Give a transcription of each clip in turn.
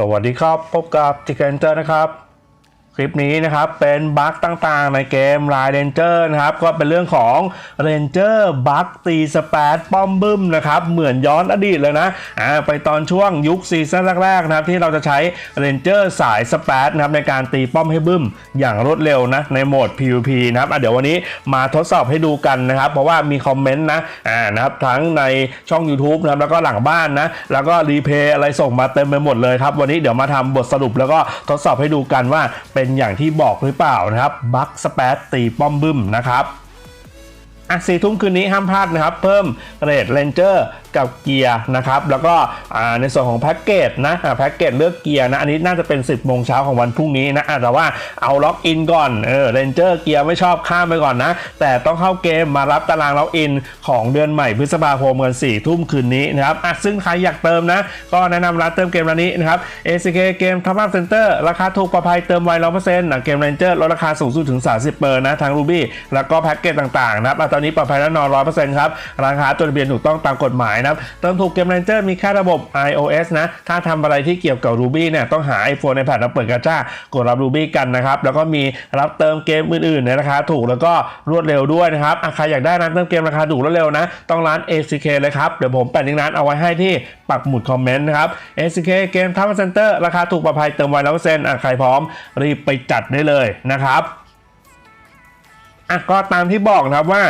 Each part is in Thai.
สวัสดีครับ พบกับจิเกนเจอร์นะครับ คลิปนี้นะครับเป็นบั๊กต่างๆ ในเกม l ายเรนเจอร์นะครับก็เป็นเรื่องของเรนเจอร์บั๊กตีสเปซป้อมบึ้มนะครับเหมือนย้อนอดีตเลยนะอ่าไปตอนช่วงยุคซีซั่นแรกๆนะครับที่เราจะใช้เรนเจอร์สายสเปซนะครับในการตีป้อมให้บึ้มอย่างรวดเร็วนะในโหมด PVP นะครับอะเดี๋ยววันนี้มาทดสอบให้ดูกันนะครับเพราะว่ามีคอมเมนต์นะอ่านะครับทั้งในช่อง YouTube นะครับแล้วก็หลังบ้านนะแล้วก็รีเพย์อะไรส่งมาเต็มไปหมดเลยครับวันนี้เดี๋ยวมาทำบทสรุปแล้วก็ทดสอบให้ดูกันว่าเป็น็นอย่างที่บอกหรือเปล่านะครับบัคสเปซตีป้อมบึ้มนะครับอะสี่ทุ่มคืนนี้ห้ามพลาดนะครับ เพิ่มเรดเลนเจอร์กับเกียร์นะครับแล้วก็ในส่วนของแพ็กเกจนะแพ็กเกจเลือกเกียร์นะอันนี้น่าจะเป็น 10โมงเช้าของวันพรุ่งนี้นะแต่ว่าเอาล็อกอินก่อนเออเรนเจอร์เกียร์ไม่ชอบข้ามไปก่อนนะ แต่ต้องเข้าเกมมารับตารางล็อกอินของเดือนใหม่พฤษภาคมเงิน4ทุ่มคืนนี้นะครับซึ่งใครอยากเติมนะ ก็แนะนำร้านเติมเกมร้านนี้นะครับ ACK เกมทัพอัพเซ็นเตอร์ราคาถูกปลอดภัยเติมไวร้อยเปอร์เซ็นต์เกมเรนเจอร์ลดราคาสูงสุดถึง 30เปอร์นะทาง Ruby แล้วก็แพ็กเกจต่างๆนะครับตอนนี้ปลอดภัยแน่นอนร้อยเปอร์เซ็นต์ครับราคาจดทะเบียนถูกต้องตามกฎหมายนะครับเติมถูกเกมเรนเจอร์มีค่าระบบ iOS นะ ถ้าทำอะไรที่เกี่ยวกับ Ruby เนี่ยต้องหา iPhone iPad แล้วเปิดกระจ้ากดรับ Ruby กันนะครับ แล้วก็มีรับเติมเกมอื่นๆในราคาถูกแล้วก็รวดเร็วด้วยนะครับใครอยากได้ร้านเติมเกมราคาถูกรวดเร็วนะ ต้องร้าน ACK เลยครับ เดี๋ยวผมแปะลิงก์ร้านเอาไว้ให้ที่ปักหมุดคอมเมนต์นะครับ ACK เกมทัพเซ็นเตอร์ราคาถูกปลอดภัยเติมไวร้อยเปอร์เซ็นใครพร้อมรีบไปจัดได้เลยนะครับ อะก็ตามที่บอกนะครับว่า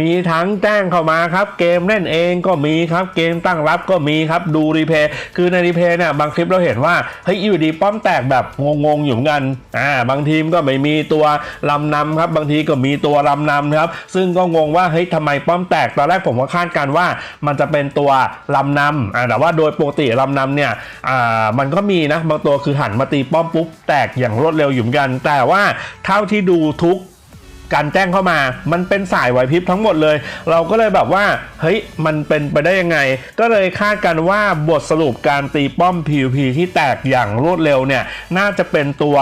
มีทั้งแจ้งเข้ามาครับ เกมเล่นเองก็มีครับเกมตั้งรับก็มีครับดูรีเพย์คือในรีเพย์เนี่ยบางคลิปเราเห็นว่าเฮ้ยอยู่ดีป้อมแตกแบบงงๆอยู่เหมือนกันอ่าบางทีมก็ไม่มีตัวลำนำครับบางทีก็มีตัวลำนำครับซึ่งก็งงว่าเฮ้ยทำไมป้อมแตกตอนแรกผมก็คาดการณ์ว่ามันจะเป็นตัวลำนำอ่าแต่ว่าโดยปกติลำนำเนี่ยอ่ามันก็มีนะบางตัวคือหันมาตีป้อมปุ๊บแตกอย่างรวดเร็วอยู่เหมือนกัน แต่ว่าเท่าที่ดูทุก การแจ้งเข้ามา มันเป็นสายไหวพริบทั้งหมดเลย เราก็เลยแบบว่า เฮ้ย มันเป็นไปได้ยังไง ก็เลยคาดกันว่าบทสรุปการตีป้อม PVP ที่แตกอย่างรวดเร็วเนี่ย น่าจะเป็นตัว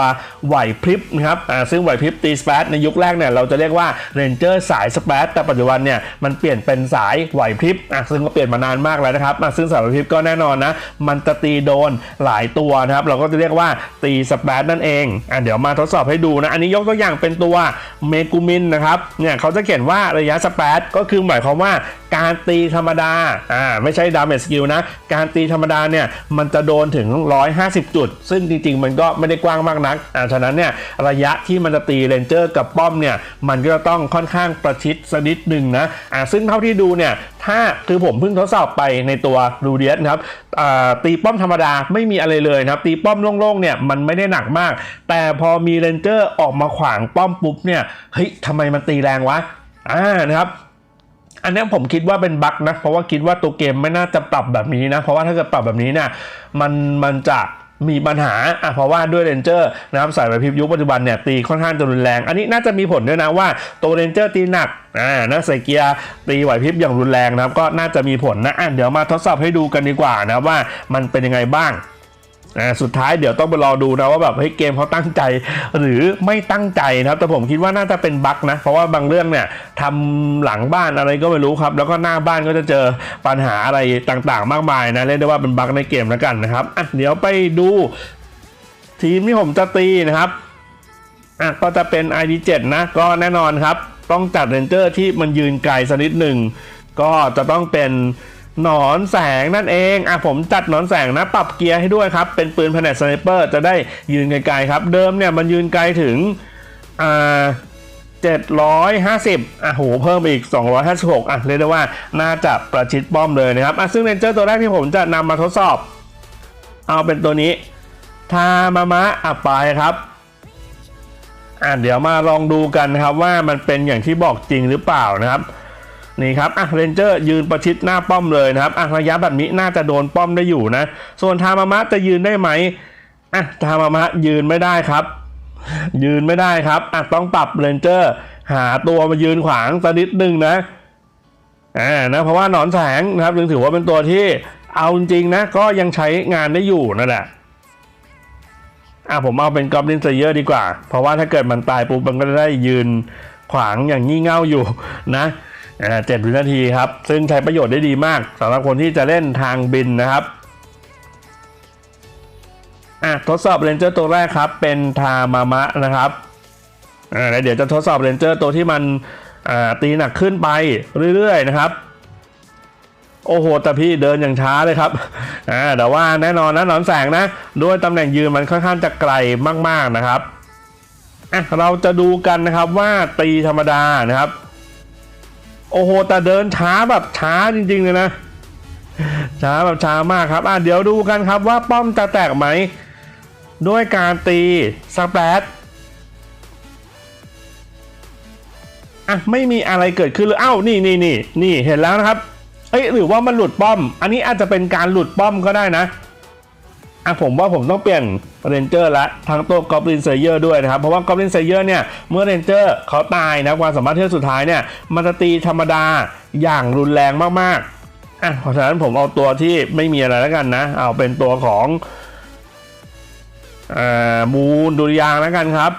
ไหวพริบนะครับ อ่า ซึ่งไหวพริบตีสเปซในยุคแรกเนี่ย เราจะเรียกว่าเรนเจอร์สายสเปซแต่ปัจจุบันเนี่ย มันเปลี่ยนเป็นสายไหวพริบ อะ ซึ่งก็เปลี่ยนมานานมากแล้วนะครับอะซึ่งสายไหวพริบก็แน่นอนนะ มันจะตีโดนหลายตัวนะครับ เราก็จะเรียกว่าตีสเปซนั่นเอง อะ เดี๋ยวมาทดสอบให้ดูนะ อันนี้ยกตัวอย่างเป็นตัวเมกมินนะครับเนี่ยเขาจะเขียนว่าระยะสเปซก็คือหมายความว่าการตีธรรมดาอ่าไม่ใช่ดาเมจสกิลนะ การตีธรรมดาเนี่ยมันจะโดนถึง 150 จุด ซึ่งจริง ๆ มันก็ไม่ได้กว้างมากนักอ่าฉะนั้นเนี่ยระยะที่มันจะตีเรนเจอร์กับป้อมเนี่ยมันก็ต้องค่อนข้างประชิดสักนิดหนึ่งนะอ่าซึ่งเท่าที่ดูเนี่ย ถ้าคือผมเพิ่งทดสอบไปในตัวรูเดียสนะครับตีป้อมธรรมดาไม่มีอะไรเลยนะครับ ตีป้อมโล่งๆเนี่ยมันไม่ได้หนักมาก แต่พอมีเรนเจอร์ออกมาขวางป้อมปุ๊บเนี่ยเฮ้ยทำไมมันตีแรงวะอ่านะครับอันนี้ผมคิดว่าเป็นบั๊กนะ เพราะว่าคิดว่าตัวเกมไม่น่าจะปรับแบบนี้นะ เพราะว่าถ้าเกิดปรับแบบนี้เนี่ยมันมันจะ มีปัญหาอะเพราะว่าด้วยเรนเจอร์นะครับสายไหวพิบยุคปัจจุบันเนี่ยตีค่อนข้างจะรุนแรง อันนี้น่าจะมีผลด้วยนะว่าตัวเรนเจอร์ตีหนักอ่านะใส่เกียร์ตีไหวพริบอย่างรุนแรงนะครับก็น่าจะมีผลนะอะเดี๋ยวมาทดสอบให้ดูกันดีกว่านะว่ามันเป็นยังไงบ้าง อ่าสุดท้ายเดี๋ยวต้องไปรอดูนะว่าแบบเฮ้เกมเขาตั้งใจ หรือไม่ตั้งใจนะครับ แต่ผมคิดว่าน่าจะเป็นบั๊กนะ เพราะว่าบางเรื่องเนี่ยทำหลังบ้านอะไรก็ไม่รู้ครับ แล้วก็หน้าบ้านก็จะเจอปัญหาอะไรต่างๆ มากมายนะเรียกได้ว่าเป็นบั๊กในเกมแล้วกันนะครับอะเดี๋ยวไปดูทีมที่ผมจะตีนะครับอะก็จะเป็น ID7 นะ ก็แน่นอนครับ ต้องจัดเรนเจอร์ที่มันยืนไกลสักนิดหนึ่งก็จะต้องเป็น หนอนแสงนั่นเองอะผมจัดหนอนแสงนะปรับเกียร์ให้ด้วยครับ เป็นปืนแผนสไนเปอร์จะได้ยืนไกลๆครับ เดิมเนี่ยมันยืนไกลถึงอ่า750อะโห เพิ่มอีก 256อะเรียกได้ว่าน่าจะประชิดป้อมเลยนะครับอะซึ่งเรนเจอร์ตัวแรกที่ผมจะนำมาทดสอบ เอาเป็นตัวนี้ ทามามะอับไปครับอะเดี๋ยวมาลองดูกันนะครับว่ามันเป็นอย่างที่บอกจริงหรือเปล่านะครับ นี่ครับอะเรนเจอร์ยืนประชิดหน้าป้อมเลยนะครับอะระยะแบบนี้น่าจะโดนป้อมได้อยู่นะ ส่วนทามามะจะยืนได้ไหมอะทามามะยืนไม่ได้ครับ ยืนไม่ได้ครับอะต้องปรับเรนเจอร์ หาตัวมายืนขวางสักนิดหนึ่งนะอ่านะเพราะว่าหนอนแสงนะครับยังถือว่าเป็นตัวที่เอาจริงๆนะก็ยังใช้งานได้อยู่นั่นแหละอะผมเอาเป็นกอบลินเซเยอร์ดีกว่า เพราะว่าถ้าเกิดมันตายปุ๊บมันก็จะได้ยืนขวางอย่างงี่เง่าอยู่นะ เจ็ดวินาทีครับ ซึ่งใช้ประโยชน์ได้ดีมากสำหรับคนที่จะเล่นทางบินนะครับอะทดสอบเรนเจอร์ตัวแรกครับ เป็นทามามะนะครับอ่าเดี๋ยวจะทดสอบเรนเจอร์ตัวที่มันอ่าตีหนักขึ้นไปเรื่อยๆนะครับโอ้โหแต่พี่เดินอย่างช้าเลยครับอ่าแต่ว่าแน่นอนนะหนอนแสงนะ ด้วยตำแหน่งยืนมันค่อนข้างจะไกลมากๆนะครับอะเราจะดูกันนะครับว่าตีธรรมดานะครับ โอ้โห แต่เดินช้าแบบช้าจริงๆเลยนะ ช้าแบบช้ามากครับ อะเดี๋ยวดูกันครับว่าป้อมจะแตกไหม ด้วยการตีสแปรดอะไม่มีอะไรเกิดขึ้นเลยเอ้านี่นี่นี่นี่เห็นแล้วนะครับ เอ้ยหรือว่ามันหลุดป้อม อันนี้อาจจะเป็นการหลุดป้อมก็ได้นะ อะผมว่าผมต้องเปลี่ยนเรนเจอร์ละทั้งตัวกอบลินเซเยอร์ด้วยนะครับ เพราะว่ากอบลินเซเยอร์เนี่ย เมื่อเรนเจอร์เขาตายนะความสามารถเที่ยวสุดท้ายเนี่ย มันจะตีธรรมดาอย่างรุนแรงมากๆอะเพราะฉะนั้นผมเอาตัวที่ไม่มีอะไรแล้วกันนะ เอาเป็นตัวของเอ่อมูนดุริยางแล้วกันครับ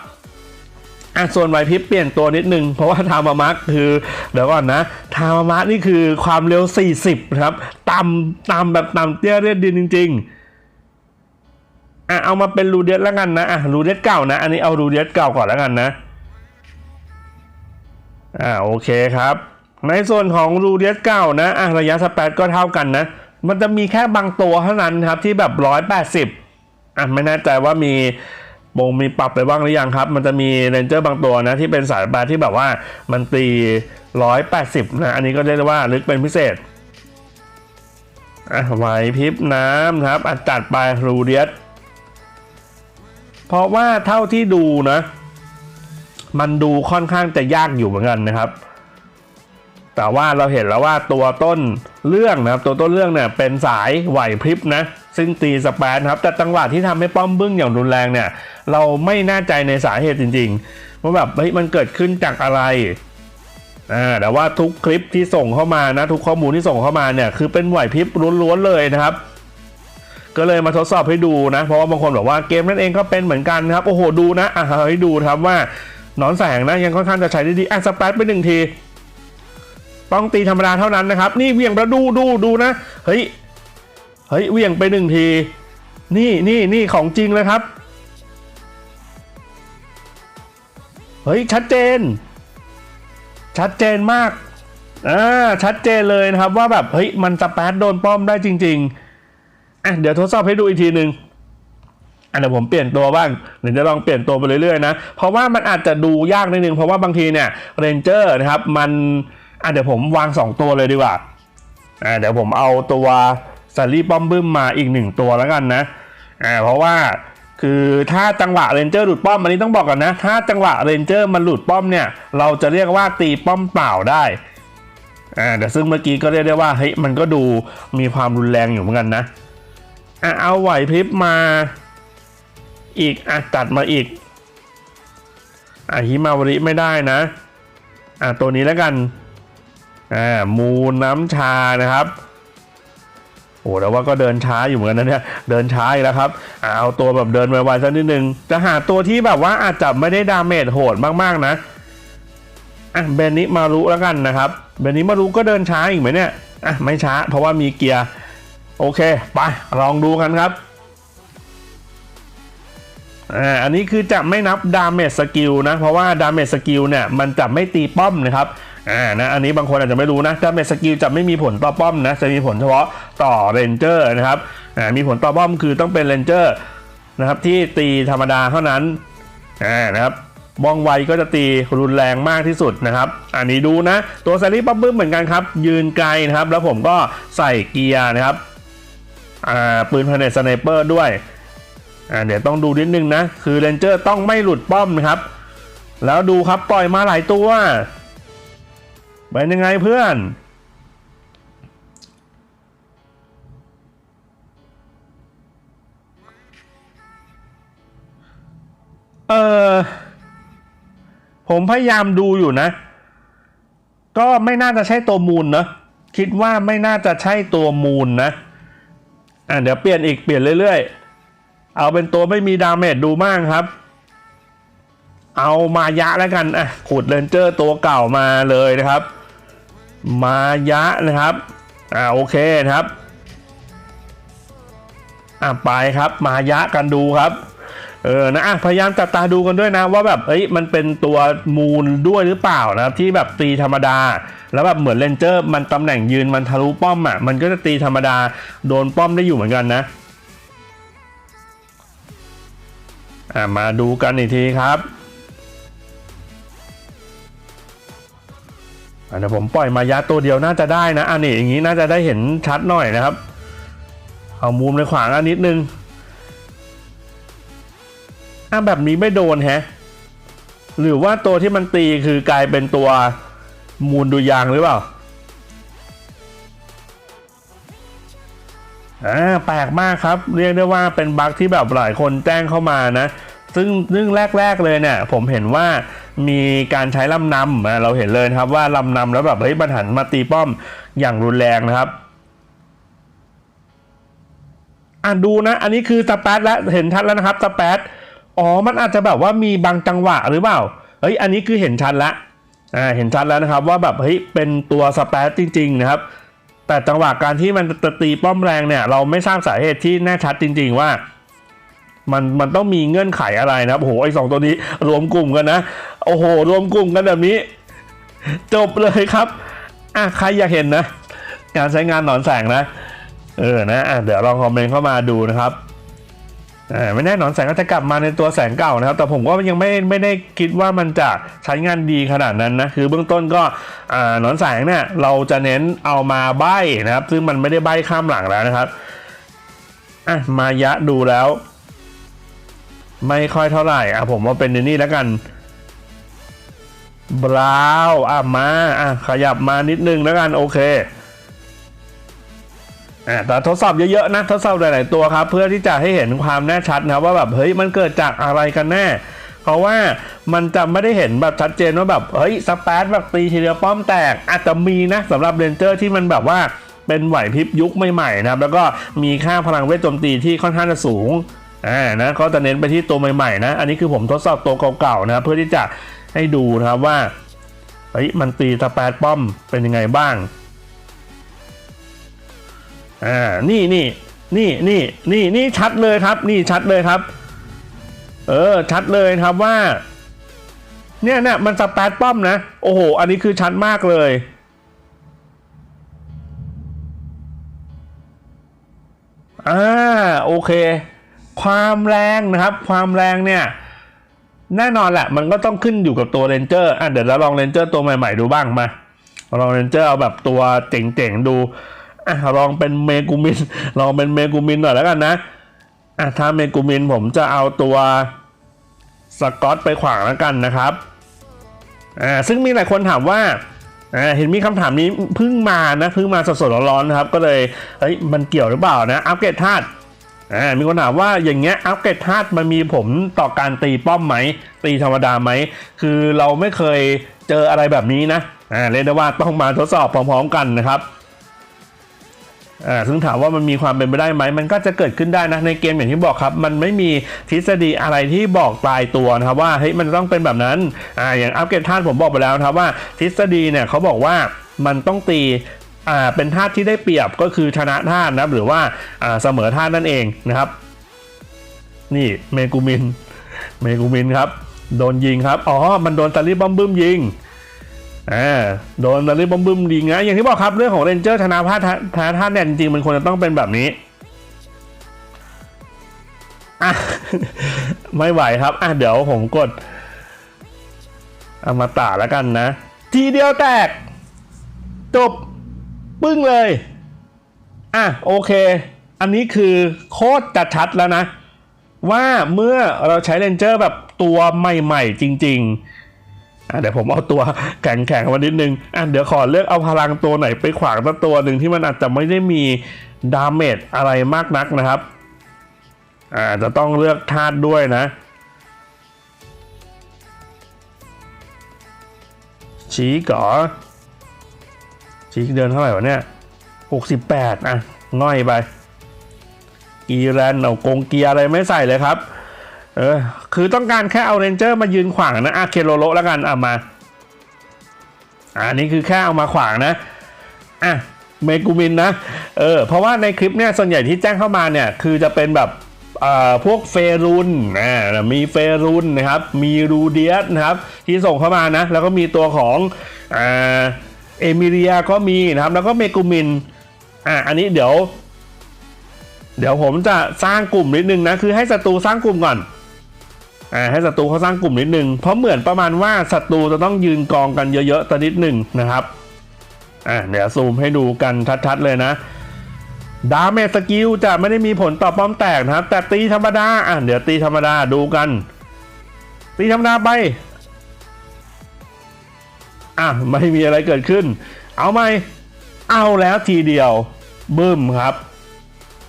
อะส่วนไหวพริบเปลี่ยนตัวนิดนึง เพราะว่าทามามักคือเดี๋ยวก่อนนะทามามักนี่คือความเร็ว 40นะครับต่ำต่ำแบบต่ำเตี้ยเรียดดินจริง ๆ อะเอามาเป็นรูเดสแล้วกันนะอะรูเดสเก่านะ อันนี้เอารูเดสเก่าก่อนแล้วกันนะอ่าโอเคครับ ในส่วนของรูเดสเก่านะอะระยะสเปดก็เท่ากันนะ มันจะมีแค่บางตัวเท่านั้นครับที่แบบร้อยแปดสิบอะไม่แน่ใจว่ามีบงมีปรับไปบ้างหรือยังครับ มันจะมีเรนเจอร์บางตัวนะที่เป็นสายแปดที่แบบว่ามันตีร้อยแปดสิบนะ อันนี้ก็เรียกว่าลึกเป็นพิเศษอะไหวพริบน้ำครับอะจัดไปรูเดส เพราะว่าเท่าที่ดูนะ มันดูค่อนข้างจะยากอยู่เหมือนกันนะครับ แต่ว่าเราเห็นแล้วว่าตัวต้นเรื่องนะครับ ตัวต้นเรื่องเนี่ยเป็นสายไหวพริบนะซึ่งตีสแปนครับแต่จังหวะที่ทำให้ป้อมบึ้งอย่างรุนแรงเนี่ย เราไม่แน่ใจในสาเหตุจริงๆว่าแบบเฮ้ยมันเกิดขึ้นจากอะไรอ่าแต่ว่าทุกคลิปที่ส่งเข้ามานะ ทุกข้อมูลที่ส่งเข้ามาเนี่ยคือเป็นไหวพริบล้วนๆเลยนะครับ ก็เลยมาทดสอบให้ดูนะ เพราะว่าบางคนบอกว่าเกมนั่นเองก็เป็นเหมือนกันครับโอ้โหดูนะอะให้ดูครับว่าหนอนแสงนะยังค่อนข้างจะใช้ได้ดีอะสเปรดไปหนึ่งทีต้องตีธรรมดาเท่านั้นนะครับ นี่เวียงแล้วดูดูดูนะเฮ้ยเฮ้ยเวียงไปหนึ่งที นี่นี่นี่ของจริงเลยครับเฮ้ยชัดเจน ชัดเจนมากอ่าชัดเจนเลยนะครับว่าแบบเฮ้ยมันสเปรดโดนป้อมได้จริง ๆ อะเดี๋ยวทดสอบให้ดูอีกทีหนึ่งอันเดี๋ยวผมเปลี่ยนตัวบ้างเดี๋ยวจะลองเปลี่ยนตัวไปเรื่อยๆนะ เพราะว่ามันอาจจะดูยากนิดนึง เพราะว่าบางทีเนี่ยเรนเจอร์นะครับ มันอะเดี๋ยวผมวาง 2 ตัวเลยดีกว่าอ่าเดี๋ยวผมเอาตัวซารีป้อมบึ้มมาอีกหนึ่งตัวแล้วกันนะอ่าเพราะว่าคือถ้าจังหวะเรนเจอร์หลุดป้อมอันนี้ต้องบอกก่อนนะ ถ้าจังหวะเรนเจอร์มันหลุดป้อมเนี่ยเราจะเรียกว่าตีป้อมเปล่าได้อ่าแต่ซึ่งเมื่อกี้ก็เรียกได้ว่าเฮ้ยมันก็ดูมีความรุนแรงอยู่เหมือนกันนะ อะเอาไหวพริบมาอีกอะตัดมาอีกอะฮิมาวริไม่ได้นะอะตัวนี้แล้วกันอ่ามูลน้ำชานะครับโอ้แต่ว่าก็เดินช้าอยู่เหมือนกันนะเนี่ยเดินช้าอีกแล้วครับอเอาตัวแบบเดินไวๆสักนิดนึง จะหาตัวที่แบบว่าอาจจะไม่ได้ดาเมจโหดมากๆนะอะเบนนิมารุแล้วกันนะครับเบนนิมารุก็เดินช้าอีกไหมเนี่ยอะไม่ช้าเพราะว่ามีเกียร์ โอเค ไป ลองดูกันครับอ่าอันนี้คือจะไม่นับดาเมจสกิลนะ เพราะว่าดาเมจสกิลเนี่ยมันจะไม่ตีป้อมนะครับอ่านะอันนี้บางคนอาจจะไม่รู้นะดาเมจสกิลจะไม่มีผลต่อป้อมนะจะมีผลเฉพาะต่อเรนเจอร์นะครับอ่ามีผลต่อป้อมคือต้องเป็นเรนเจอร์นะครับที่ตีธรรมดาเท่านั้นอ่านะครับมองไวก็จะตีรุนแรงมากที่สุดนะครับ อันนี้ดูนะ ตัวแซรี่ปั๊บบึ้มเหมือนกันครับ ยืนไกลนะครับ แล้วผมก็ใส่เกียร์นะครับ ปืนพาเนตสไนเปอร์ด้วยอ่าเดี๋ยวต้องดูนิดนึงนะ คือเรนเจอร์ต้องไม่หลุดป้อมนะครับ แล้วดูครับปล่อยมาหลายตัวเป็นยังไงเพื่อนเออผมพยายามดูอยู่นะ ก็ไม่น่าจะใช่ตัวมูลนะคิดว่าไม่น่าจะใช่ตัวมูลนะ อะเดี๋ยวเปลี่ยนอีกเปลี่ยนเรื่อยๆ เอาเป็นตัวไม่มีดาเมจดูมากครับ เอามายะแล้วกันอะขุดเรนเจอร์ตัวเก่ามาเลยนะครับ มายะนะครับอ่าโอเคนะครับอะไปครับมายะกันดูครับเออนะอะพยายามจับตาดูกันด้วยนะว่าแบบเอ้ยมันเป็นตัวมูลด้วยหรือเปล่านะครับที่แบบตีธรรมดา แล้วแบบเหมือนเลนเจอร์มันตำแหน่งยืนมันทะลุป้อมอะมันก็จะตีธรรมดาโดนป้อมได้อยู่เหมือนกันนะอะมาดูกันอีกทีครับเดี๋ยวผมปล่อยมายะตัวเดียวน่าจะได้นะอันนี้อย่างนี้น่าจะได้เห็นชัดหน่อยนะครับ เอามุมในขวางอันนิดนึงอะแบบนี้ไม่โดนแฮะ หรือว่าตัวที่มันตีคือกลายเป็นตัว มูลดูยางหรือเปล่าอ่าแปลกมากครับ เรียกได้ว่าเป็นบั๊กที่แบบหลายคนแจ้งเข้ามานะ ซึ่งซึ่งแรก ๆเลยเนี่ย ผมเห็นว่ามีการใช้ลำนำอะเราเห็นเลยครับว่าลำนำแล้วแบบเฮ้ยมันหันมาตีป้อมอย่างรุนแรงนะครับอะดูนะ อันนี้คือสเปซแล้วเห็นชัดแล้วนะครับสเปซอ๋อ มันอาจจะแบบว่ามีบางจังหวะหรือเปล่า เฮ้ย อันนี้คือเห็นชัดแล้ว อ่าเห็นชัดแล้วนะครับว่าแบบเฮ้ยเป็นตัวสเปซจริงๆนะครับ แต่จังหวะการที่มันจะตีป้อมแรงเนี่ย เราไม่ทราบสาเหตุที่แน่ชัดจริง ๆว่า มันมันต้องมีเงื่อนไขอะไรนะครับโอ้โหไอ้สองตัวนี้รวมกลุ่มกันนะโอ้โห รวมกลุ่มกันแบบนี้ จบเลยครับอะใครอยากเห็นนะ การใช้งานหนอนแสงนะ เออนะอะเดี๋ยวลองคอมเมนต์เข้ามาดูนะครับ ไม่แน่นอนแสงก็จะกลับมาในตัวแสงเก่านะครับ แต่ผมก็ยังไม่ไม่ได้คิดว่ามันจะใช้งานดีขนาดนั้นนะ คือเบื้องต้นก็หนอนแสงเนี่ยเราจะเน้นเอามาใบนะครับ ซึ่งมันไม่ได้ใบข้ามหลังแล้วนะครับอะมายะดูแล้ว ไม่ค่อยเท่าไหร่อะผมว่าเป็นในนี่แล้วกันบราวน์อะมาอะขยับมานิดนึงแล้วกันโอเค อ่าแต่ทดสอบเยอะๆนะทดสอบหลายๆตัวครับ เพื่อที่จะให้เห็นความแน่ชัดนะว่าแบบเฮ้ยมันเกิดจากอะไรกันแน่เพราะว่ามันจะไม่ได้เห็นแบบชัดเจนว่าแบบเฮ้ยสเปซแบบตีทีเดียวป้อมแตก อาจจะมีนะสำหรับเรนเจอร์ที่มันแบบว่าเป็นไหวพริบยุคใหม่ๆนะครับ แล้วก็มีค่าพลังเวทโจมตีที่ค่อนข้างจะสูงอ่านะก็จะเน้นไปที่ตัวใหม่ๆนะ อันนี้คือผมทดสอบตัวเก่าๆนะเพื่อที่จะให้ดูนะครับว่าเฮ้ยมันตีสเปซป้อมเป็นยังไงบ้าง อ่านี่นี่นี่นี่นี่นี่ชัดเลยครับ นี่ชัดเลยครับ เออ ชัดเลยครับว่า เนี่ยเนี่ยมันสแปดป้อมนะ โอ้โห อันนี้คือชัดมากเลยอ่าโอเค ความแรงนะครับ ความแรงเนี่ย แน่นอนแหละมันก็ต้องขึ้นอยู่กับตัวเรนเจอร์อะเดี๋ยวเราลองเรนเจอร์ตัวใหม่ๆดูบ้างมาลองเรนเจอร์เอาแบบตัวเจ๋งๆดู อะลองเป็นเมกูมิน ลองเป็นเมกูมินหน่อยแล้วกันนะอะถ้าเมกูมินผมจะเอาตัวสกอตไปขวางแล้วกันนะครับอ่าซึ่งมีหลายคนถามว่าอ่าเห็นมีคำถามนี้เพิ่งมานะเพิ่งมาสดๆร้อนๆนะครับ ก็เลยเฮ้ยมันเกี่ยวหรือเปล่านะอัปเกรดธาตุอ่ามีคนถามว่าอย่างเงี้ยอัปเกรดธาตุมันมีผลต่อการตีป้อมไหม ตีธรรมดาไหม คือเราไม่เคยเจออะไรแบบนี้นะอ่าเรียกได้ว่าต้องมาทดสอบพร้อมๆกันนะครับ อ่าซึ่งถามว่ามันมีความเป็นไปได้ไหม มันก็จะเกิดขึ้นได้นะในเกมอย่างที่บอกครับ มันไม่มีทฤษฎีอะไรที่บอกตายตัวนะครับว่าเฮ้ยมันต้องเป็นแบบนั้นอ่าอย่างอัปเกรดธาตุผมบอกไปแล้วนะครับว่าทฤษฎีเนี่ยเขาบอกว่ามันต้องตีอ่าเป็นธาตุที่ได้เปรียบก็คือชนะธาตุนะครับหรือว่าอ่าเสมอธาตุนั่นเองนะครับ นี่เมกูมินเมกูมินครับโดนยิงครับ อ๋อ มันโดนตาลีบอมบึ้มยิง อ่าโดนตาลีบอมบึมยิงนะอย่างที่บอกครับเรื่องของเรนเจอร์ชนะพาธาธาธาตุเนี่ยจริงๆมันควรจะต้องเป็นแบบนี้อะไม่ไหวครับอะเดี๋ยวผมกดเอามาตาแล้วกันนะ ทีเดียวแตก จบ ปึ้งเลย อะโอเค อันนี้คือโคตรจะชัดแล้วนะ ว่าเมื่อเราใช้เรนเจอร์แบบตัวใหม่ ๆ จริง ๆ อะเดี๋ยวผมเอาตัวแข็งๆมานิดนึงอะเดี๋ยวขอเลือกเอาพลังตัวไหนไปขวางสักตัวหนึ่งที่มันอาจจะไม่ได้มีดาเมจอะไรมากนักนะครับอ่าจะต้องเลือกธาตุด้วยนะ ชี้ก่อชี้เดินเท่าไหร่วะเนี่ยหกสิบแปดอะง่อยไป อีแรนเอากงเกียร์อะไรไม่ใส่เลยครับ เออ คือต้องการแค่เอาเรนเจอร์มายืนขวางนะอะเคโลโลแล้วกันเอามาอ่านี่คือแค่เอามาขวางนะ อะ เมกูมินนะ เออ เพราะว่าในคลิปเนี่ยส่วนใหญ่ที่แจ้งเข้ามาเนี่ย คือจะเป็นแบบอ่อพวกเฟรุนอ่ามีเฟรุนนะครับ มีรูเดียสนะครับ ที่ส่งเข้ามานะ แล้วก็มีตัวของอเอมิเลียก็มีนะครับ แล้วก็เมกูมิน อ่า อันนี้เดี๋ยว เดี๋ยวผมจะสร้างกลุ่มนิดนึงนะ คือให้ศัตรูสร้างกลุ่มก่อน อ่าให้ศัตรูเขาสร้างกลุ่มนิดนึง เพราะเหมือนประมาณว่าศัตรูจะต้องยืนกองกันเยอะๆตันิดหนึ่งนะครับอ่าเดี๋ยวซูมให้ดูกันชัดๆเลยนะดาเมจสกิลจะไม่ได้มีผลต่อป้อมแตกนะครับ แต่ตีธรรมดาอะเดี๋ยวตีธรรมดาดูกัน ตีธรรมดาไปอะไม่มีอะไรเกิดขึ้น เอาไหมเอาแล้วทีเดียวบึ้มครับ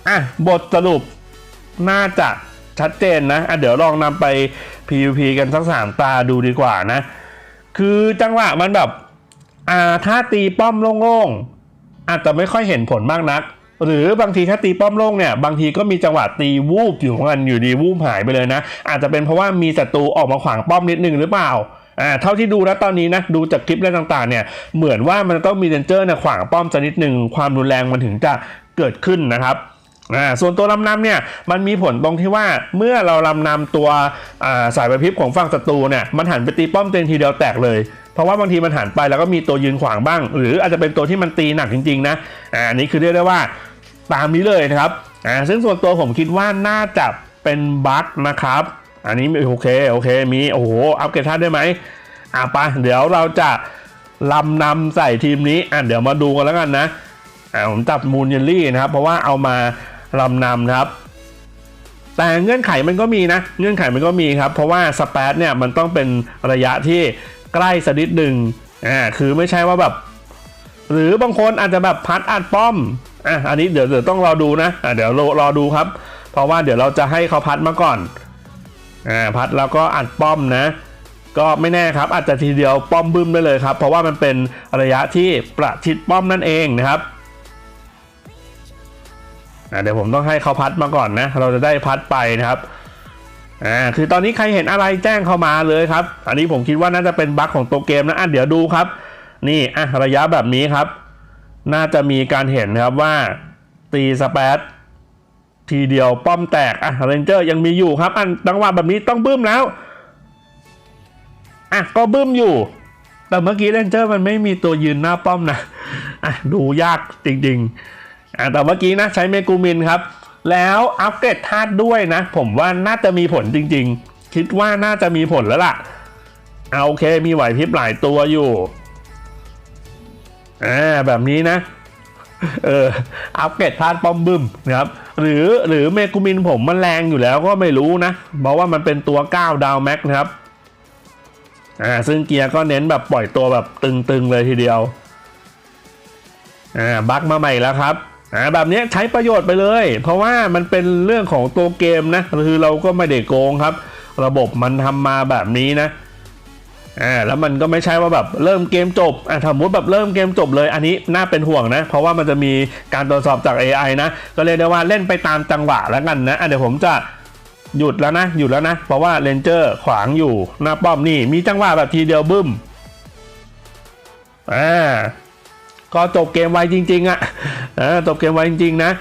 อะบทสรุปน่าจะ ชัดเจนนะอะเดี๋ยวลองนำไป PVP กันสักสามตาดูดีกว่านะ คือจังหวะมันแบบอ่าถ้าตีป้อมโล่งๆ อาจจะไม่ค่อยเห็นผลมากนัก หรือบางทีถ้าตีป้อมโล่งเนี่ย บางทีก็มีจังหวะตีวูบอยู่ของมันอยู่ดีวูบหายไปเลยนะ อาจจะเป็นเพราะว่ามีศัตรูออกมาขวางป้อมนิดนึงหรือเปล่าอ่าเท่าที่ดูแล้วตอนนี้นะดูจากคลิปอะต่างๆเนี่ยเหมือนว่ามันต้องมีเรนเจอร์เนี่ยขวางป้อมสักนิดหนึ่งความรุนแรงมันถึงจะเกิดขึ้นนะครับ อ่าส่วนตัวลำนำเนี่ยมันมีผลตรงที่ว่าเมื่อเราลำนำตัวสายประพิบของฝั่งศัตรูเนี่ยมันหันไปตีป้อมเต็มทีเดียวแตกเลย เพราะว่าบางทีมันหันไปแล้วก็มีตัวยืนขวางบ้าง หรืออาจจะเป็นตัวที่มันตีหนักจริงๆนะอ่าอันนี้คือเรียกได้ว่าตามนี้เลยนะครับอ่าซึ่งส่วนตัวผมคิดว่าน่าจะเป็นบั๊กนะครับ อันนี้โอเคโอเค มีโอ้โหอัปเกรดท่าได้ไหมอะไปเดี๋ยวเราจะลำนำใส่ทีมนี้อะเดี๋ยวมาดูกันแล้วกันนะอะผมจับมูนเยลลี่นะครับเพราะว่าเอามา ลำนำครับ แต่เงื่อนไขมันก็มีนะ เงื่อนไขมันก็มีครับ เพราะว่าสเปซเนี่ยมันต้องเป็นระยะที่ใกล้สนิดหนึ่งอ่าคือไม่ใช่ว่าแบบ หรือบางคนอาจจะแบบพัดอัดป้อมอะอันนี้เดี๋ยวเดี๋ยวต้องรอดูนะอะเดี๋ยวรอรอดูครับ เพราะว่าเดี๋ยวเราจะให้เขาพัดมาก่อนอ่าพัดแล้วก็อัดป้อมนะ ก็ไม่แน่ครับอาจจะทีเดียวป้อมบึ้มได้เลยครับ เพราะว่ามันเป็นระยะที่ประชิดป้อมนั่นเองนะครับ อะเดี๋ยวผมต้องให้เขาพัดมาก่อนนะ เราจะได้พัดไปนะครับอ่าคือตอนนี้ใครเห็นอะไรแจ้งเข้ามาเลยครับ อันนี้ผมคิดว่าน่าจะเป็นบั๊กของตัวเกมนะอะเดี๋ยวดูครับ นี่อะระยะแบบนี้ครับ น่าจะมีการเห็นนะครับว่าตีสเปซทีเดียวป้อมแตกอะเรนเจอร์ยังมีอยู่ครับ อันจังหวะแบบนี้ต้องบึ้มแล้วอะก็บึ้มอยู่ แต่เมื่อกี้เรนเจอร์มันไม่มีตัวยืนหน้าป้อมนะอะดูยากจริง ๆ อะแต่เมื่อกี้นะใช้เมกูมินครับ แล้วอัปเกรดธาตุด้วยนะ ผมว่าน่าจะมีผลจริง ๆ คิดว่าน่าจะมีผลแล้วล่ะเอาโอเคมีไหวพริบหลายตัวอยู่อ่าแบบนี้นะเอออัปเกรดธาตุป้อมบึ้มนะครับหรือหรือเมกูมินผมมันแรงอยู่แล้วก็ไม่รู้นะเพราะว่ามันเป็นตัว 9 ดาวแม็กนะครับอ่าซึ่งเกียร์ก็เน้นแบบปล่อยตัวแบบตึงๆเลยทีเดียวอ่าบักมาใหม่แล้วครับ อ่าแบบนี้ใช้ประโยชน์ไปเลย เพราะว่ามันเป็นเรื่องของตัวเกมนะคือเราก็ไม่ได้โกงครับ ระบบมันทำมาแบบนี้นะอ่าแล้วมันก็ไม่ใช่ว่าแบบเริ่มเกมจบอ่าสมมติแบบเริ่มเกมจบเลย อันนี้น่าเป็นห่วงนะ เพราะว่ามันจะมีการตรวจสอบจาก AI นะ ก็เรียกได้ว่าเล่นไปตามจังหวะแล้วกันนะอะเดี๋ยวผมจะหยุดแล้วนะ หยุดแล้วนะ เพราะว่าเรนเจอร์ขวางอยู่หน้าป้อมนี่ มีจังหวะแบบทีเดียวบึ้มอ่า ก็จบเกมไวจริง ๆอะ่ะเออจบเกมไวจริง ๆ นะ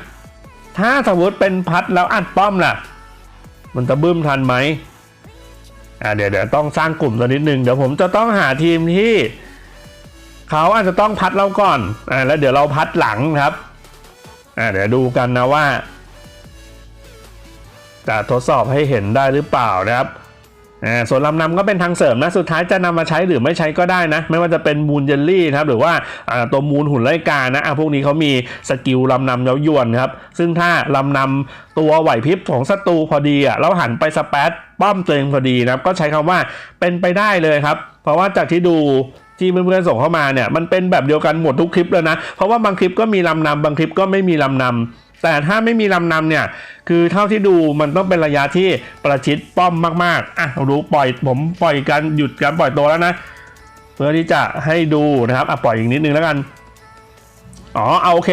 ถ้าสมมติเป็นพัดแล้วอัดป้อมล่ะ มันจะบึ้มทันไหมอ่าเดี๋ยวเดี๋ยวต้องสร้างกลุ่มตัวนิดนึง เดี๋ยวผมจะต้องหาทีมที่เขาอาจจะต้องพัดเราก่อนอ่าแล้วเดี๋ยวเราพัดหลังครับอ่าเดี๋ยวดูกันนะว่าจะทดสอบให้เห็นได้หรือเปล่านะครับ อ่าส่วนลำนำก็เป็นทางเสริมนะสุดท้ายจะนำมาใช้หรือไม่ใช้ก็ได้นะ ไม่ว่าจะเป็นมูลเจลลี่ครับหรือว่าอ่าตัวมูลหุ่นไล่กานะอะพวกนี้เขามีสกิลลำนำเย้ายวนครับซึ่งถ้าลำนำตัวไหวพริบของศัตรูพอดีอะแล้วหันไปสเปซป้อมตัวเองพอดีนะครับก็ใช้คำว่าเป็นไปได้เลยครับ เพราะว่าจากที่ดูที่เพื่อนๆส่งเข้ามาเนี่ยมันเป็นแบบเดียวกันหมดทุกคลิปเลยนะ เพราะว่าบางคลิปก็มีลำนำบางคลิปก็ไม่มีลำนำ แต่ถ้าไม่มีลำนำเนี่ย คือเท่าที่ดูมันต้องเป็นระยะที่ประชิดป้อมมากๆ อะรู้ปล่อยผมปล่อยการหยุดการปล่อยตัวแล้วนะ เพื่อที่จะให้ดูนะครับอะปล่อยอีกนิดนึงแล้วกัน อ๋อเอาโอเค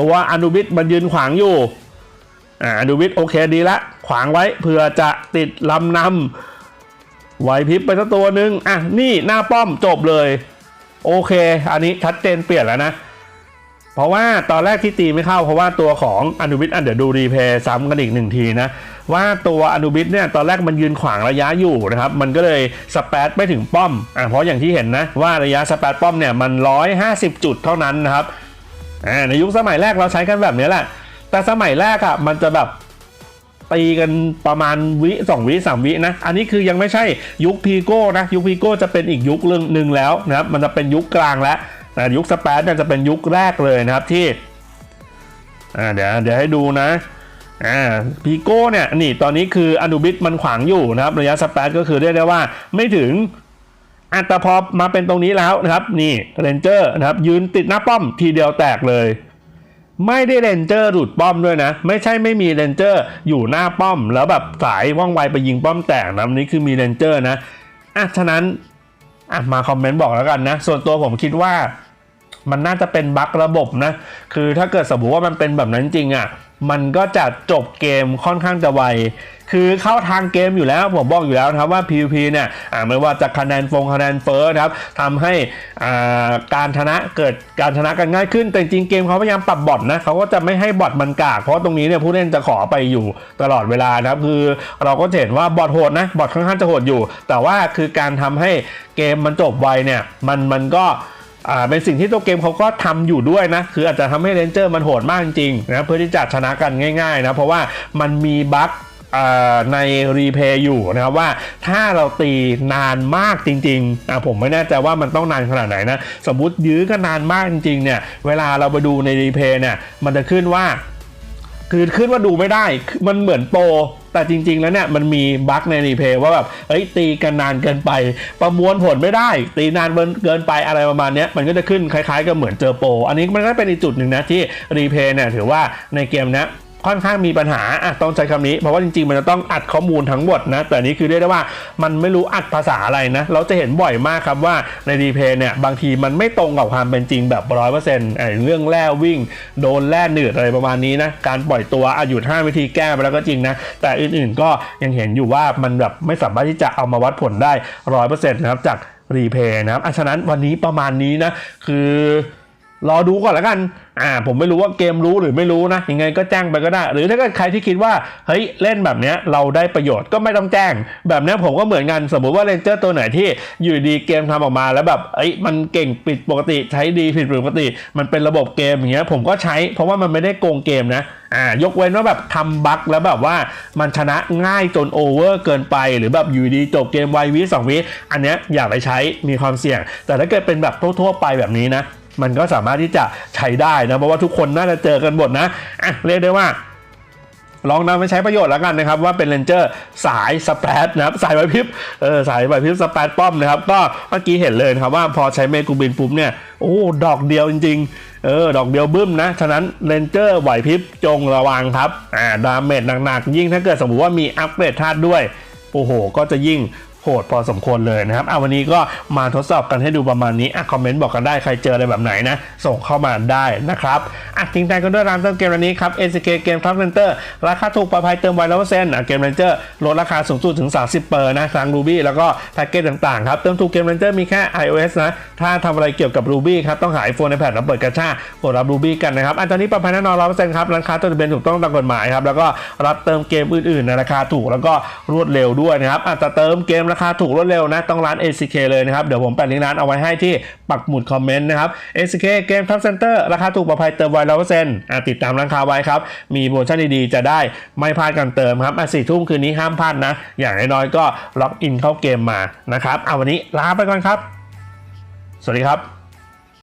ตัวอนุบิตมันยืนขวางอยู่ อ่าอนุบิตโอเคดีละ ขวางไว้เพื่อจะติดลำนำไหวพริบไปสักตัวหนึ่งอะนี่หน้าป้อมจบเลย โอเค อันนี้ชัดเจนเปลี่ยนแล้วนะ เพราะว่าตอนแรกที่ตีไม่เข้า เพราะว่าตัวของอนุบิตอันเดี๋ยวดูรีเพย์ซ้ำกันอีกหนึ่งทีนะ ว่าตัวอนุบิตเนี่ยตอนแรกมันยืนขวางระยะอยู่นะครับ มันก็เลยสเปซไม่ถึงป้อมอ่าเพราะอย่างที่เห็นนะว่าระยะสเปซป้อมเนี่ยมัน 150 จุดเท่านั้นนะครับอ่าในยุคสมัยแรกเราใช้กันแบบนี้แหละ แต่สมัยแรกอะ่ะมันจะแบบตีกันประมาณวิสองวิสามวินะ อันนี้คือยังไม่ใช่ยุคพีโก้นะ ยุคพีโก้จะเป็นอีกยุคเรื่องหนึ่งแล้วนะครับ มันจะเป็นยุคกลางแล้ว แต่ยุคสเปซเนี่ยจะเป็นยุคแรกเลยนะครับที่เดี๋ยวเดี๋ยวให้ดูนะพีโก้เนี่ยนี่ตอนนี้คืออนุบิตมันขวางอยู่นะครับ ระยะสเปซก็คือเรียกได้ว่าไม่ถึงอะแต่พอมาเป็นตรงนี้แล้วนะครับ นี่เรนเจอร์นะครับ ยืนติดหน้าป้อมทีเดียวแตกเลย ไม่ได้เรนเจอร์หลุดป้อมด้วยนะ ไม่ใช่ไม่มีเรนเจอร์อยู่หน้าป้อม แล้วแบบสายว่องไวไปยิงป้อมแตกนะนนี้คือมีเรนเจอร์นะอะฉะนั้น อะมาคอมเมนต์บอกแล้วกันนะ ส่วนตัวผมคิดว่ามันน่าจะเป็นบั๊กระบบนะ คือถ้าเกิดสมมติว่ามันเป็นแบบนั้นจริงอะ มันก็จะจบเกมค่อนข้างจะไว คือเข้าทางเกมอยู่แล้วผมบอกอยู่แล้วครับว่า PVP เนี่ยไม่ว่าจะคะแนนฟงคะแนนเฟิร์สครับทำให้การชนะเกิดการชนะกันง่ายขึ้น แต่จริงเกมเขาพยายามปรับบอทนะเขาก็จะไม่ให้บอทมันกาก เพราะตรงนี้เนี่ยผู้เล่นจะขอไปอยู่ตลอดเวลาครับคือเราก็เห็นว่าบอทโหดนะบอทค่อนข้างจะโหดอยู่ แต่ว่าคือการทำให้เกมมันจบไวเนี่ยมันมันก็ อ่าเป็นสิ่งที่ตัวเกมเขาก็ทำอยู่ด้วยนะ คืออาจจะทำให้เรนเจอร์มันโหดมากจริงๆนะเพื่อที่จะชนะกันง่ายๆนะเพราะว่ามันมีบั๊กในรีเพย์อยู่นะครับว่าถ้าเราตีนานมากจริงๆอ่าผมไม่แน่ใจว่ามันต้องนานขนาดไหนนะ สมมุติยื้อกันนานมากจริงๆเนี่ยเวลาเราไปดูในรีเพย์เนี่ยมันจะขึ้นว่าคือขึ้นว่าดูไม่ได้ มันเหมือนโปร แต่จริง ๆ แล้วเนี่ยมันมีบั๊กในรีเพย์ว่าแบบเฮ้ยตีกันนานเกินไป ประมวลผลไม่ได้ ตีนานเกินไปอะไรประมาณนี้มันก็จะขึ้นคล้ายๆกับเหมือนเจอโปรอันนี้มันก็เป็นอีกจุดหนึ่งนะที่รีเพย์เนี่ยถือว่าในเกมเนี้ย ค่อนข้างมีปัญหาอะต้องใช้คำนี้ เพราะว่าจริงๆ มันจะต้องอัดข้อมูลทั้งหมดนะ แต่นี้คือเรียกได้ว่ามันไม่รู้อัดภาษาอะไรนะ เราจะเห็นบ่อยมากครับว่าในรีเพย์เนี่ย บางทีมันไม่ตรงกับความเป็นจริงแบบร้อยเปอร์เซ็นต์เรื่องแร่วิ่ง โดนแร่หนืดอะไรประมาณนี้นะ การปล่อยตัวอะหยุด5วิธีแก้ไปแล้วก็จริงนะ แต่อื่นๆ ก็ยังเห็นอยู่ว่ามันแบบไม่สามารถที่จะเอามาวัดผลได้ร้อยเปอร์เซ็นต์นะครับจากรีเพย์นะครับอะฉะนั้นวันนี้ประมาณนี้นะคือ รอดูก่อนแล้วกัน อ่า ผมไม่รู้ว่าเกมรู้หรือไม่รู้นะ ยังไงก็แจ้งไปก็ได้ หรือถ้าเกิดใครที่คิดว่า เฮ้ย เล่นแบบเนี้ยเราได้ประโยชน์ก็ไม่ต้องแจ้ง แบบนี้ผมก็เหมือนกัน สมมุติว่าเลนเจอร์ตัวไหนที่อยู่ดีเกมทำออกมาแล้วแบบ เอ้ย มันเก่งผิดปกติ ใช้ดีผิดปกติ มันเป็นระบบเกมอย่างเงี้ย ผมก็ใช้ เพราะว่ามันไม่ได้โกงเกมนะ อ่า ยกเว้นว่าแบบทำบั๊กแล้วแบบว่ามันชนะง่ายจนโอเวอร์เกินไป หรือแบบอยู่ดีจบเกมไววิสองวิ อันเนี้ยอย่าไปใช้ มีความเสี่ยง แต่ถ้าเกิดเป็นแบบทั่วๆไปแบบนี้นะ มันก็สามารถที่จะใช้ได้นะเพราะว่าทุกคนน่าจะเจอกันหมดนะอะเรียกได้ว่าลองนำไปใช้ประโยชน์แล้วกันนะครับ ว่าเป็นเลนเจอร์สายสเปรดนะครับสายไหวพริบเออสายไหวพริบสเปรดป้อมนะครับ ก็เมื่อกี้เห็นเลยครับว่าพอใช้เมกูบินปุ๊บเนี่ยโอ้ดอกเดียวจริงๆเออดอกเดียวบึ้มนะ ฉะนั้นเลนเจอร์ไหวพริบจงระวังครับอ่าดาเมจหนักๆ ยิ่งถ้าเกิดสมมติว่ามีอัปเกรดธาตุด้วย โอ้โห ก็จะยิ่ง โหดพอสมควรเลยนะครับเอาวันนี้ก็มาทดสอบกันให้ดูประมาณนี้อะคอมเมนต์บอกกันได้ใครเจออะไรแบบไหนนะ ส่งเข้ามาได้นะครับอะทิ้งท้ายกันด้วยร้านเติมเกมวันนี้ครับ SK เกมครับเรนเตอร์ราคาถูกปลอดภัยเติมไวร้อยเปอร์เซ็นต์อะเกมเรนเจอร์ลดราคาสูงสุดถึง 30เปอร์นะทาง Ruby แล้วก็แพ็กเกจต่างๆครับเติมถูกเกมเรนเจอร์มีแค่ iOS นะถ้าทำอะไรเกี่ยวกับ Ruby ครับต้องหา iPhone iPad แล้วเปิดกระชากดรับ Ruby กันนะครับอันตอนนี้ปลอดภัยแน่นอนร้อยเปอร์เซ็นต์ครับร้านค้าจดทะเบียนถูกต้องตามกฎหมายครับแล้วก็รับเติมเกมอื่นๆในราคาถูกแล้วก็รวดเร็วด้วยนะครับอาจจะเติมเกมราคาถูกรวดเร็วนะต้องร้าน ACK เลยนะครับ เดี๋ยวผมแปะลิงก์ร้านเอาไว้ให้ที่ปักหมุดคอมเมนต์นะครับ ACK เกมทับเซ็นเตอร์ราคาถูกปลอดภัยเติมไวร้อยเปอร์เซ็นต์ติดตามร้านค้าไว้ครับ มีโปรโมชั่นดีๆ จะได้ไม่พลาดการเติมครับอะสี่ทุ่มคืนนี้ห้ามพลาดนะ อย่างน้อยๆก็ล็อกอินเข้าเกมมานะครับเอาวันนี้ลาไปก่อนครับ สวัสดีครับ